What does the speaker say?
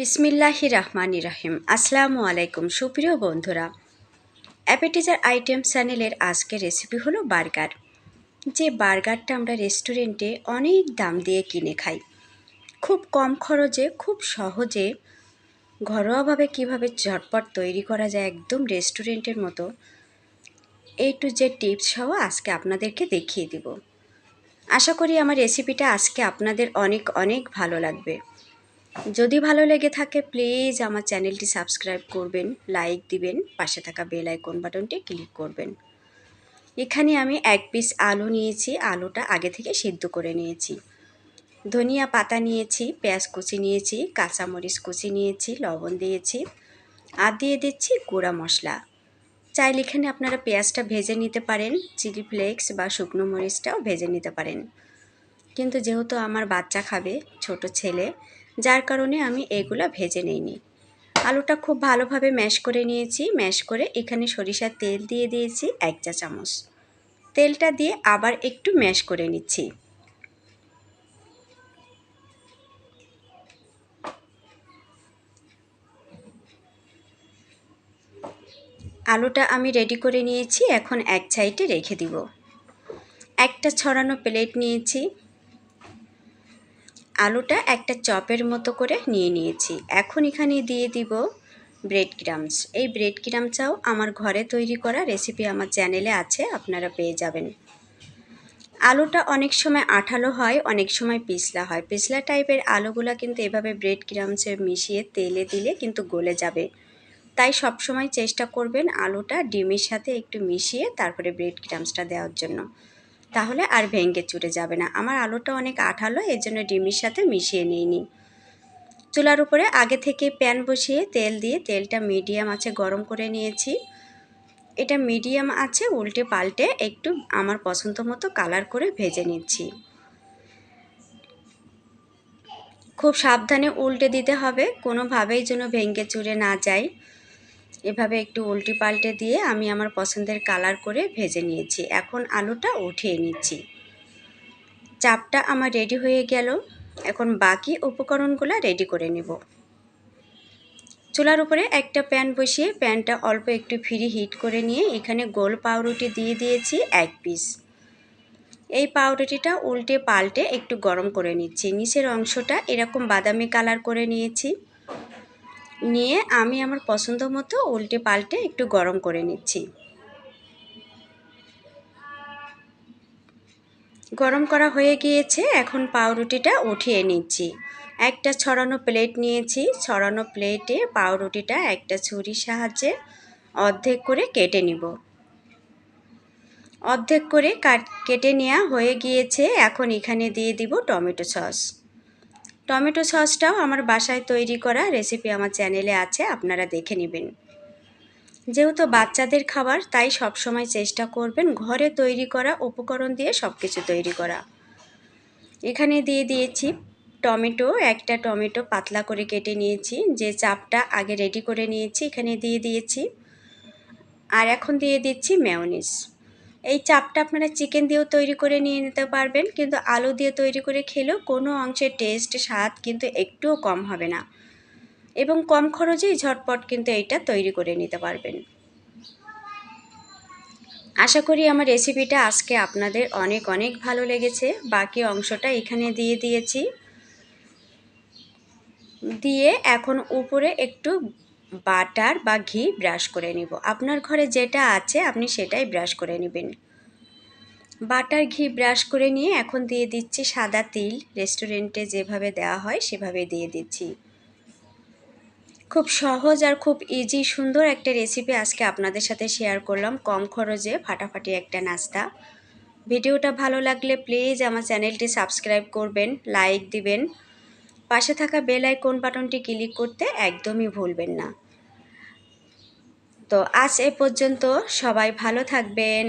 বিসমিল্লাহি রহমানি রাহিম। আসসালামু আলাইকুম সুপ্রিয় বন্ধুরা। অ্যাপেটিজার আইটেম চ্যানেলের আজকের রেসিপি হলো বার্গার। যে বার্গারটা আমরা রেস্টুরেন্টে অনেক দাম দিয়ে কিনে খাই। খুব কম খরচে, খুব সহজে, ঘরোয়াভাবে কীভাবে ঝটপট তৈরি করা যায় একদম রেস্টুরেন্টের মতো এই টু যে টিপস সহ আজকে আপনাদেরকে দেখিয়ে দিব। আশা করি আমার রেসিপিটা আজকে আপনাদের অনেক অনেক ভালো লাগবে। যদি ভালো লেগে থাকে প্লিজ আমার চ্যানেলটি সাবস্ক্রাইব করবেন লাইক দিবেন, পাশে থাকা বেল আইকন বাটনটি ক্লিক করবেন। এখানে আমি এক পিস আলু নিয়েছি, আলুটা আগে থেকে সিদ্ধ করে নিয়েছি। ধনিয়া পাতা নিয়েছি, পেঁয়াজ কুচি নিয়েছি, কাঁচামরিচ কুচি নিয়েছি, লবণ দিয়েছি, আর দিয়ে দিচ্ছি গুঁড়া মশলা। চাইলে এখানে আপনারা পেঁয়াজটা ভেজে নিতে পারেন চিলি ফ্লেক্স বা শুকনো মরিচটাও ভেজে নিতে পারেন। কিন্তু যেহেতু আমার বাচ্চা খাবে, ছোট ছেলে যার কারণে আমি এগুলো ভেজে নিইনি। আলুটা খুব ভালোভাবে ম্যাশ করে নিয়েছি। ম্যাশ করে এখানে সরিষার তেল দিয়ে দিয়েছি এক চা চামচ। তেলটা দিয়ে আবার একটু ম্যাশ করে নিচ্ছি। আলুটা আমি রেডি করে নিয়েছি। এখন এক সাইডে রেখে দিব। একটা ছড়ানো প্লেট নিয়েছি। আলুটা একটা চপের মতো করে নিয়ে নিয়েছি। এখন এখানে দিয়ে দিব ব্রেড ক্রামস এই ব্রেড ক্রামসটাও আমার ঘরে তৈরি করা রেসিপি আমার চ্যানেলে আছে, আপনারা পেয়ে যাবেন। আলুটা অনেক সময় আঠালো হয়, অনেক সময় পিছলা হয়। পিছলা টাইপের আলুগুলা কিন্তু এভাবে ব্রেড ক্রামসে মিশিয়ে তেলে দিলে কিন্তু গলে যাবে। তাই সবসময় চেষ্টা করবেন আলুটা ডিমের সাথে একটু মিশিয়ে তারপরে ব্রেড ক্রামসটা দেওয়ার জন্য। তাহলে আর ভেঙে চুরে যাবে না। আমার আলুটা অনেক আঠালো, এর জন্য ডিমের সাথে মিশিয়ে নিইনি। চুলার উপরে আগে থেকে প্যান বসিয়ে তেল দিয়ে তেলটা মিডিয়াম আছে গরম করে নিয়েছি। এটা মিডিয়াম আছে উল্টে পাল্টে একটু আমার পছন্দ মতো কালার করে ভেজে নিচ্ছি। খুব সাবধানে উল্টে দিতে হবে, কোনোভাবেই যেন ভেঙে চুরে না যায় এভাবে একটু উল্টি পাল্টে দিয়ে আমি আমার পছন্দের কালার করে ভেজে নিয়েছি। এখন আলুটা উঠিয়ে নিচ্ছি। চাপটা আমার রেডি হয়ে গেল। এখন বাকি উপকরণগুলো রেডি করে নেব। চুলার উপরে একটা প্যান বসিয়ে প্যানটা অল্প একটু ফ্রি হিট করে নিয়ে এখানে গোল পাউরুটি দিয়ে দিয়েছি এক পিস। এই পাউরুটিটা উল্টে পাল্টে একটু গরম করে নিচ্ছি। নিচের অংশটা এরকম বাদামি কালার করে নিয়েছি। নিয়ে আমি আমার পছন্দ মতো উল্টে পাল্টে একটু গরম করে নিচ্ছি। গরম করা হয়ে গিয়েছে, এখন পাউরুটিটা উঠিয়ে নিচ্ছি। একটা ছড়ানো প্লেট নিয়েছি, ছড়ানো প্লেটে পাউরুটিটা একটা ছুরির সাহায্যে অর্ধেক করে কেটে নিব। অর্ধেক করে কাট, কেটে নেওয়া হয়ে গিয়েছে, এখন এখানে দিয়ে দিব টমেটো সস। টমেটো সসটাও আমার বাসায় তৈরি করা রেসিপি আমার চ্যানেলে আছে, আপনারা দেখে নেবেন। যেহেতু বাচ্চাদের খাবার, তাই সবসময় চেষ্টা করবেন ঘরে তৈরি করা উপকরণ দিয়ে সব কিছু তৈরি করা। এখানে দিয়ে দিয়েছি টমেটো, একটা টমেটো পাতলা করে কেটে নিয়েছি, যে চাপটা আগে রেডি করে নিয়েছি, এখানে দিয়ে দিয়েছি। আর এখন দিয়ে দিচ্ছি মেয়নিস এই চাপটা আপনারা চিকেন দিয়েও তৈরি করে নিয়ে নিতে পারবেন, কিন্তু আলু দিয়ে তৈরি করে খেলেও কোনো অংশের টেস্ট স্বাদ কিন্তু একটুও কম হবে না। এবং কম খরচেই ঝটপট কিন্তু এইটা তৈরি করে নিতে পারবেন। আশা করি আমার রেসিপিটা আজকে আপনাদের অনেক অনেক ভালো লেগেছে। বাকি অংশটা এখানে দিয়ে দিয়েছি। দিয়ে এখন উপরে একটু বাটার বা ঘি ব্রাশ করে নিব। আপনার ঘরে যেটা আছে, আপনি সেটাই ব্রাশ করে নেবেন। বাটার ঘি ব্রাশ করে নিয়ে এখন দিয়ে দিচ্ছি সাদা তিল। রেস্টুরেন্টে যেভাবে দেওয়া হয়, সেভাবে দিয়ে দিচ্ছি। খুব সহজ আর খুব ইজি সুন্দর একটা রেসিপি আজকে আপনাদের সাথে শেয়ার করলাম। কম খরচে ফাটাফাটি একটা নাস্তা। ভিডিওটা ভালো লাগলে প্লিজ আমার চ্যানেলটি সাবস্ক্রাইব করবেন লাইক দিবেন। পাশে থাকা বেল আইকন বাটনটি ক্লিক করতে একদমই ভুলবেন না। তো আজ এ পর্যন্ত সবাই ভালো থাকবেন।